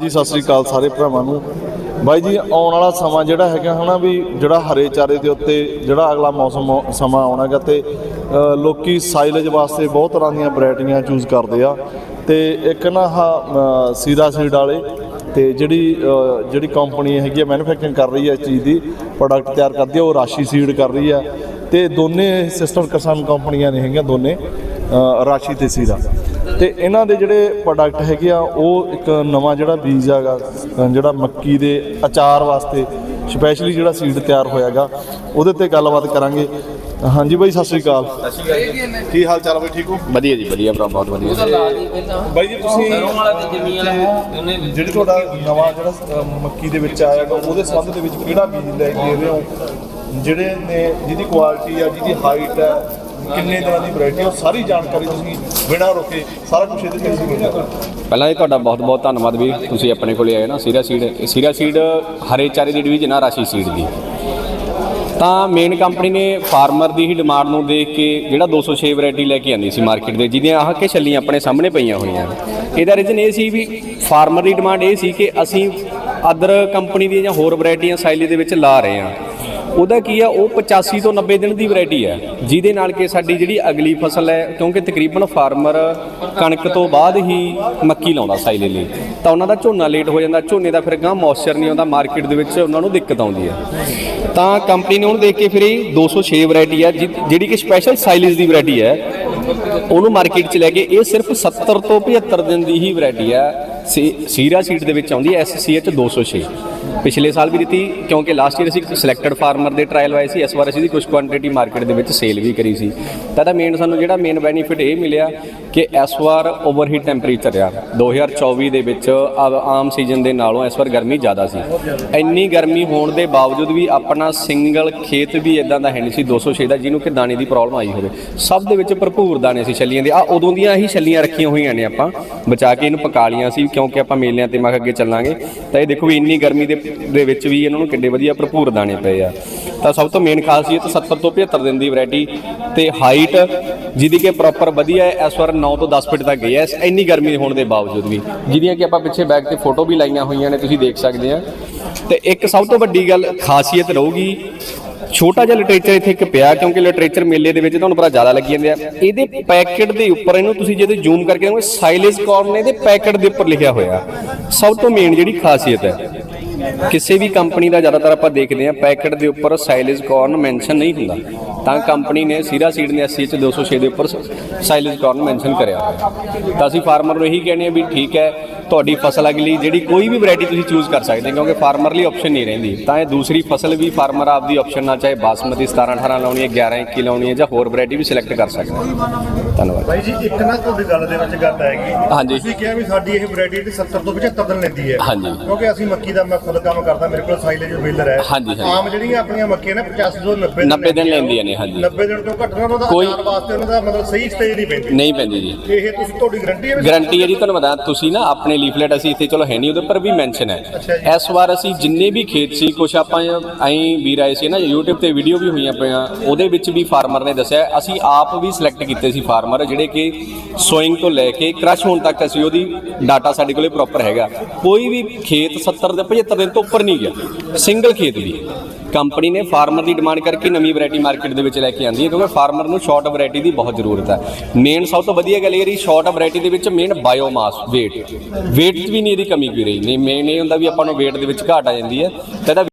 ਜੀ ਸਤਿ ਸ੍ਰੀ ਅਕਾਲ ਸਾਰੇ ਭਰਾਵਾਂ ਨੂੰ। ਬਾਈ ਜੀ ਆਉਣ ਵਾਲਾ ਸਮਾਂ ਜਿਹੜਾ ਹੈਗਾ ਹਨਾ ਵੀ ਜਿਹੜਾ ਹਰੇ ਚਾਰੇ ਦੇ ਉੱਤੇ ਜਿਹੜਾ ਅਗਲਾ ਮੌਸਮ ਸਮਾਂ ਆਉਣਾਗਾ ਤੇ ਅ, ਲੋਕੀ ਸਾਈਲੇਜ ਵਾਸਤੇ ਬਹੁਤ ਤਰ੍ਹਾਂ ਦੀਆਂ ਵੈਰਾਈਟੀਆਂ ਚੂਜ਼ ਕਰਦੇ ਆ। ਤੇ ਇੱਕ ਨਾ ਆਹ ਸੀਰਾ ਸੀਡ ਵਾਲੇ ਤੇ ਜਿਹੜੀ ਜਿਹੜੀ ਕੰਪਨੀ ਹੈਗੀ ਆ ਮੈਨੂਫੈਕਚਰਿੰਗ ਕਰ ਰਹੀ ਹੈ ਇਸ ਚੀਜ਼ ਦੀ ਪ੍ਰੋਡਕਟ ਤਿਆਰ ਕਰਦੀ ਆ ਉਹ ਰਾਸ਼ੀ ਸੀਡ ਕਰ ਰਹੀ ਆ। ਤੇ ਦੋਨੇ ਸਿਸਟਰ ਕਿਸਾਨ ਕੰਪਨੀਆਂ ਨੇ ਹੈਗੀਆਂ ਦੋਨੇ ਰਾਸ਼ੀ ਤੇ ਸੀਰਾ। ਤੇ ਇਹਨਾਂ ਦੇ ਜਿਹੜੇ ਪ੍ਰੋਡਕਟ ਹੈਗੇ ਆ ਉਹ ਇੱਕ ਨਵਾਂ ਜਿਹੜਾ ਬੀਜ ਹੈਗਾ ਜਿਹੜਾ ਮੱਕੀ ਦੇ ਅਚਾਰ ਵਾਸਤੇ ਸਪੈਸ਼ਲੀ ਜਿਹੜਾ ਸੀਡ ਤਿਆਰ ਹੋਇਆਗਾ ਉਹਦੇ ਤੇ ਗੱਲਬਾਤ ਕਰਾਂਗੇ। ਹਾਂਜੀ ਬਾਈ ਸਤਿ ਸ੍ਰੀ ਅਕਾਲ। ਕੀ ਹਾਲ ਚਾਲ ਬਾਈ ਠੀਕ ਹੋ? ਵਧੀਆ ਜੀ ਵਧੀਆ ਭਰਾ ਬਹੁਤ ਵਧੀਆ। ਬਾਈ ਜੀ ਤੁਸੀਂ ਵਾਲਾ ਤੇ ਜਮੀ ਵਾਲਾ ਉਹਨੇ ਜਿਹੜੀ ਤੁਹਾਡਾ ਨਵਾਂ ਜਿਹੜਾ ਮੱਕੀ ਦੇ ਵਿੱਚ ਆਇਆਗਾ ਉਹਦੇ ਸੰਬੰਧ ਦੇ ਵਿੱਚ ਕਿਹੜਾ ਬੀਜ ਲੈ ਕੇ ਰਹੇ ਹੋ? ਜਿਹੜੇ ਨੇ ਜਿਹਦੀ ਕੁਆਲਿਟੀ ਆ ਜਿਹਦੀ ਹਾਈਟ ਹੈ ਕਿੰਨੇ ਤਰ੍ਹਾਂ ਦੀ ਵੈਰਾਈਟੀ ਉਹ ਸਾਰੀ ਜਾਣਕਾਰੀ ਤੁਸੀਂ ਬਿਨਾਂ ਰੋਕੇ ਸਾਰਾ ਕੁਝ ਇਹਦੇ ਤੇ ਅਸੀਂ ਮਿਲਦਾ ਪਹਿਲਾਂ ਇਹ ਤੁਹਾਡਾ ਬਹੁਤ ਬਹੁਤ ਧੰਨਵਾਦ ਵੀ ਤੁਸੀਂ ਆਪਣੇ ਕੋਲੇ ਆਏ ਨਾ, ਸੀਰਾ ਸੀਡ ਸੀਰਾ ਸੀਡ ਹਰੇ ਚਾਰੇ ਦੀ ਡਿਵੀਜ਼ਨ ਆ ਰਾਸ਼ੀ ਸੀਡ ਦੀ। ਤਾਂ ਮੇਨ ਕੰਪਨੀ ਨੇ ਫਾਰਮਰ ਦੀ ਹੀ ਡਿਮਾਂਡ ਨੂੰ ਦੇਖ ਕੇ ਜਿਹੜਾ 206 ਵੈਰਾਈਟੀ ਲੈ ਕੇ ਆਂਦੀ ਸੀ ਮਾਰਕੀਟ ਦੇ, ਜਿਹਦੀਆਂ ਆਹ ਕੇ ਛੱਲੀਆਂ ਆਪਣੇ ਸਾਹਮਣੇ ਪਈਆਂ ਹੋਈਆਂ। ਇਹਦਾ ਰੀਜ਼ਨ ਇਹ ਸੀ ਵੀ ਫਾਰਮਰ ਦੀ ਡਿਮਾਂਡ ਇਹ ਸੀ ਕਿ ਅਸੀਂ ਅਦਰ ਕੰਪਨੀ ਦੀਆਂ ਜਾਂ ਹੋਰ ਵੈਰਾਈਟੀਆਂ ਸਾਈਲੇ ਦੇ ਵਿੱਚ ਲਾ ਰਹੇ ਹਾਂ। ਉਹਦਾ ਕੀ ਆ, ਉਹ 85 ਤੋਂ 90 ਦਿਨ ਦੀ ਵੈਰਾਈਟੀ ਹੈ ਜਿਹਦੇ ਨਾਲ ਕਿ ਸਾਡੀ ਜਿਹੜੀ ਅਗਲੀ ਫਸਲ ਹੈ, ਕਿਉਂਕਿ ਤਕਰੀਬਨ ਫਾਰਮਰ ਕਣਕ ਤੋਂ ਬਾਅਦ ਹੀ ਮੱਕੀ ਲਾਉਂਦਾ ਸਾਈਲੇ ਲਈ ਤਾਂ ਉਹਨਾਂ ਦਾ ਝੋਨਾ ਲੇਟ ਹੋ ਜਾਂਦਾ, ਝੋਨੇ ਦਾ ਫਿਰ ਗਾਂ ਮੌਇਸਚਰ ਨਹੀਂ ਆਉਂਦਾ ਮਾਰਕੀਟ ਦੇ ਵਿੱਚ ਉਹਨਾਂ ਨੂੰ ਦਿੱਕਤ ਆਉਂਦੀ ਹੈ ਤਾਂ ਕੰਪਨੀ ਨੇ ਉਹਨੂੰ ਦੇਖ ਕੇ ਫਿਰ ਇਹ 206 ਵੈਰਾਈਟੀ ਹੈ ਜਿ- ਜਿਹੜੀ ਕਿ ਸਪੈਸ਼ਲ ਸਾਈਲੇਜ ਦੀ ਵੈਰਾਈਟੀ ਹੈ ਉਹਨੂੰ ਮਾਰਕੀਟ 'ਚ ਲੈ ਕੇ ਇਹ ਸਿਰਫ 70 ਤੋਂ 75 ਦਿਨ ਦੀ ਹੀ ਵੈਰਾਈਟੀ ਹੈ ਸੀਰਾ ਸੀਟ ਦੇ ਵਿੱਚ ਆਉਂਦੀ ਹੈ SCH 206 ਪਿਛਲੇ ਸਾਲ ਵੀ ਦਿੱਤੀ, ਕਿਉਂਕਿ ਲਾਸਟ ਈਅਰ ਅਸੀਂ ਸਿਲੈਕਟਡ ਫਾਰਮਰ ਦੇ ਟ੍ਰਾਇਲ ਵਾਏ ਸੀ, ਇਸ ਵਾਰ ਅਸੀਂ ਦੀ ਕੁਝ ਕੁਆਂਟੀਟੀ ਮਾਰਕੀਟ ਦੇ ਵਿੱਚ ਸੇਲ ਵੀ ਕਰੀ ਸੀ। ਤਾਂ ਇਹਦਾ ਮੇਨ ਸਾਨੂੰ ਜਿਹੜਾ ਮੇਨ ਬੈਨੀਫਿਟ ਇਹ ਮਿਲਿਆ ਕਿ ਇਸ ਵਾਰ ਓਵਰਹੀਟ ਟੈਂਪਰੇਚਰ ਆ। 2024 ਦੇ ਵਿੱਚ ਆ- ਆਮ ਸੀਜ਼ਨ ਦੇ ਨਾਲੋਂ ਇਸ ਵਾਰ ਗਰਮੀ ਜ਼ਿਆਦਾ ਸੀ। ਇੰਨੀ ਗਰਮੀ ਹੋਣ ਦੇ ਬਾਵਜੂਦ ਵੀ ਆਪਣਾ ਸਿੰਗਲ ਖੇਤ ਵੀ ਇਦਾਂ ਦਾ ਹੈ ਨਹੀਂ ਸੀ 206 ਦਾ, ਜਿਹਨੂੰ ਕਿ ਦਾਣੇ ਦੀ ਪ੍ਰੋਬਲਮ ਆਈ ਹੋਵੇ। ਸਭ ਦੇ ਵਿੱਚ ਭਰਪੂਰ ਦਾਣੇ ਸੀ ਛੱਲੀਆਂ ਦੇ। ਆ ਉਦੋਂ ਦੀਆਂ ਹੀ ਛੱਲੀਆਂ ਰੱਖੀਆਂ ਹੋਈਆਂ ਨੇ ਆਪਾਂ। ਬਚਾ ਕੇ ਇਹਨੂੰ ਪਕਾ ਲੀਆਂ ਸੀ ਕਿਉਂਕਿ ਆਪਾਂ ਮੇਲਿਆਂ ਤੇ ਮੱਕ ਅੱਗੇ ਚੱਲਾਂਗੇ। ਤਾਂ ਇਹ ਦੇਖੋ ਵੀ ਇੰਨੀ ਗਰਮੀ ਦੇ ਦੇ ਵਿੱਚ ਵੀ ਇਹਨਾਂ ਨੂੰ ਕਿੱਡੇ ਵਧੀਆ ਭਰਪੂਰ ਦਾਣੇ ਪਏ ਆ। ਤਾਂ ਸਭ ਤੋਂ ਮੇਨ ਖਾਸੀਅਤ 70 ਤੋਂ 75 ਦਿਨ ਦੀ ਵੈਰਾਈਟੀ ਤੇ ਹਾਈਟ ਜਿਹਦੀ ਕਿ ਪ੍ਰੋਪਰ ਵਧੀਆ ਹੈ, ਇਸ ਵਾਰ 9 ਤੋਂ 10 ਫੁੱਟ ਤੱਕ ਗਈ ਹੈ। ਇਸ ਇੰਨੀ ਗਰਮੀ ਹੋਣ ਦੇ ਬਾਵਜੂਦ ਵੀ ਜਿਹਦੀਆਂ ਕਿ ਆਪਾਂ ਪਿੱਛੇ ਬੈਕ ਤੇ ਫੋਟੋ ਵੀ ਲਾਈਆਂ ਹੋਈਆਂ ਨੇ, ਤੁਸੀਂ ਦੇਖ ਸਕਦੇ ਆ। ਤੇ ਇੱਕ ਸਭ ਤੋਂ ਵੱਡੀ ਗੱਲ ਖਾਸੀਅਤ ਰਹੂਗੀ ਛੋਟਾ ਜਿਹਾ ਲਿਟਰੇਚਰ ਇੱਥੇ ਇੱਕ ਪਿਆ, ਕਿਉਂਕਿ ਲਿਟਰੇਚਰ ਮੇਲੇ ਦੇ ਵਿੱਚ ਤੁਹਾਨੂੰ ਪਤਾ ਜ਼ਿਆਦਾ ਲੱਗੀ ਜਾਂਦੇ ਆ। ਇਹਦੇ ਪੈਕੇਟ ਦੇ ਉੱਪਰ ਇਹਨੂੰ ਤੁਸੀਂ ਜਦੋਂ ਜ਼ੂਮ ਕਰਕੇ ਦੇਖੋਗੇ ਸਾਈਲੇਜ ਕਾਰਨ ਇਹਦੇ ਪੈਕੇਟ ਦੇ ਉੱਪਰ ਲਿਖਿਆ ਹੋਇਆ। ਸਭ ਤੋਂ ਮੇਨ ਜਿਹੜੀ ਖਾਸੀਅਤ ਹੈ। ਕਿਸੇ ਵੀ ਕੰਪਨੀ ਦਾ ਜ਼ਿਆਦਾਤਰ ਆਪਾਂ ਦੇਖਦੇ ਹਾਂ ਪੈਕੇਟ ਦੇ ਉੱਪਰ ਸਾਈਲੇਜ ਕਾਰਨ ਮੈਂਸ਼ਨ ਨਹੀਂ ਹੁੰਦਾ। ਤਾਂ ਕੰਪਨੀ ਨੇ ਸੀਰਾ ਸੀਡ ਨੇ SCH 206 ਦੇ ਉੱਪਰ ਸਾਈਲੇਜ ਕਾਰਨ ਮੈਂਸ਼ਨ ਕਰਿਆ ਤਾਂ ਅਸੀਂ ਫਾਰਮਰ ਨੂੰ ਇਹੀ ਕਹਿੰਦੇ ਆ ਵੀ ਠੀਕ ਹੈ ਤੁਹਾਡੀ ਫਸਲ ਅਗਲੀ ਜਿਹੜੀ ਕੋਈ ਵੀ ਵੈਰਾਈਟੀ ਤੁਸੀਂ ਚੂਜ਼ ਕਰ ਸਕਦੇ ਕਿਉਂਕਿ ਫਾਰਮਰ ਲਈ ਆਪਸ਼ਨ ਨਹੀਂ ਰਹਿੰਦੀ। ਤਾਂ ਇਹ ਦੂਸਰੀ ਫਸਲ ਵੀ ਫਾਰਮਰ ਆਪਦੀ ਆਪਸ਼ਨ ਨਾਲ ਚਾਹੇ ਬਾਸਮਤੀ 17 18 ਲਾਉਣੀ ਹੈ 11 21 ਲਾਉਣੀ ਹੈ ਜਾਂ ਹੋਰ ਵੈਰਾਈਟੀ ਵੀ ਸਿਲੈਕਟ ਕਰ ਸਕਦਾ ਹੈ। ਧੰਨਵਾਦ। ਭਾਈ ਜੀ ਇੱਕ ਨਾ ਤੁਹਾਡੀ ਗੱਲ ਦੇ ਵਿੱਚ ਗੱਲ ਆਏਗੀ। ਹਾਂਜੀ। ਤੁਸੀਂ ਕਿਹਾ ਵੀ ਸਾਡੀ ਇਹ ਵੈਰਾਈਟੀ ਤੇ 70 ਤੋਂ 75 ਦਿਨ ਲੈਂਦੀ ਹੈ। ਹਾਂਜੀ। ਕਿਉਂਕਿ ਅਸੀਂ ਮੱਕੀ ਦਾ ਮੈਂ ਖੁਦ ਕੰਮ ਕਰਦਾ ਮੇਰੇ ਕੋਲ ਸਾਈਲੇਜ ਵੇਲਰ ਹੈ ਹਾਂਜੀ, ਹਾਂਜੀ। ਆਮ ਜਿਹੜੀਆਂ ਆਪਣੀਆਂ ਮੱਕੀਆਂ ਨੇ 85 ਤੋਂ 90 90 ਦਿਨ ਲੈਂਦੀਆਂ ਨੇ, ਹਾਂਜੀ। 90 ਦਿਨ ਤੋਂ ਘੱਟ ਨਾ ਉਹਦਾ ਕੋਈ- ਆਕਾਰ ਵਾਸਤੇ ਉਹਨਾਂ ਦਾ ਮਤਲਬ ਸਹੀ ਸਟੇਜ ਨਹੀਂ ਪੈਂਦੀ ਨਹੀਂ ਪੈਂਦੀ ਜੀ ਇਹ ਤੁਸੀਂ ਤੁਹਾਡੀ ਗਾਰੰਟੀ ਹੈ ਵੀ ਗਾਰੰਟੀ ਹੈ ਜੀ ਤੁਹਾਨੂੰ ਬਤਾ ਤੁਸੀਂ ਨਾ ਆਪਣੇ ਲੀਫਲੇਟ ਅਸੀਂ ਇੱਥੇ ਚਲੋ ਹੈ ਨਹੀਂ ਉਹਦੇ ਪਰ ਵੀ ਮੈਂਸ਼ਨ ਹੈ ਅੱਛਾ ਜੀ। ਇਸ ਵਾਰ ਅਸੀਂ ਜਿੰਨੇ ਵੀ ਖੇਤ ਸੀ ਕੁਛ ਆਪਾਂ ਐਂ ਵੀਰ ਆਏ ਸੀ ਨਾ YouTube ਤੇ ਵੀਡੀਓ ਵੀ ਹੋਈਆਂ ਪਈਆਂ ਉਹਦੇ ਵਿੱਚ ਵੀ ਫਾਰਮਰ ਨੇ ਦੱਸਿਆ ਅਸੀਂ ਆਪ ਵੀ ਸਿਲੈਕਟ ਕੀਤੇ ਸੀ ਫਾਰਮਰ ਜਿਹੜੇ ਕਿ ਸੋਇੰਗ ਤੋਂ ਲੈ ਕੇ ਕ੍ਰਸ਼ ਹੋਣ ਤੱਕ ਅਸੀਂ ਉਹਦੀ ਡਾਟਾ ਸਾਡੇ ਕੋਲੇ ਪ੍ਰੋਪਰ ਹੈਗਾ ਕੋਈ ਵੀ ਖੇਤ 70 ਦੇ 75 ਦਿਨ ਤੋਂ ਉੱਪਰ ਨਹੀਂ ਗਿਆ। ਸਿੰਗਲ ਖੇਤ ਵੀ ਕੰਪਨੀ ਨੇ ਫਾਰਮਰ ਦੀ ਡਿਮਾਂਡ ਕਰਕੇ ਨਵੀਂ ਵੈਰਾਈਟੀ ਮਾਰਕੀਟ ਦੇ ਵਿੱਚ ਲੈ ਕੇ ਆਂਦੀ ਹੈ ਕਿਉਂਕਿ ਫਾਰਮਰ ਨੂੰ ਸ਼ਾਰਟ ਵੈਰਾਈਟੀ ਦੀ ਬਹੁਤ ਜ਼ਰੂਰਤ ਹੈ। ਮੇਨ ਸਭ ਤੋਂ ਵਧੀਆ ਗੱਲ ਇਹ ਰਹੀ ਸ਼ਾਰਟ ਵੈਰਾਈਟੀ ਦੇ ਵਿੱਚ ਮੇਨ ਬਾਇਓਮਾਸ weight weight 'ਚ ਵੀ ਨਹੀਂ ਇਹਦੀ ਕਮੀ ਕੋਈ ਰਹੀ। ਨਹੀਂ ਮੇਨ ਇਹ ਹੁੰਦਾ ਵੀ ਆਪਾਂ ਨੂੰ weight ਦੇ ਵਿੱਚ ਘਾਟ ਆ ਜਾਂਦੀ ਹੈ। ਤਾਂ ਇਹਦਾ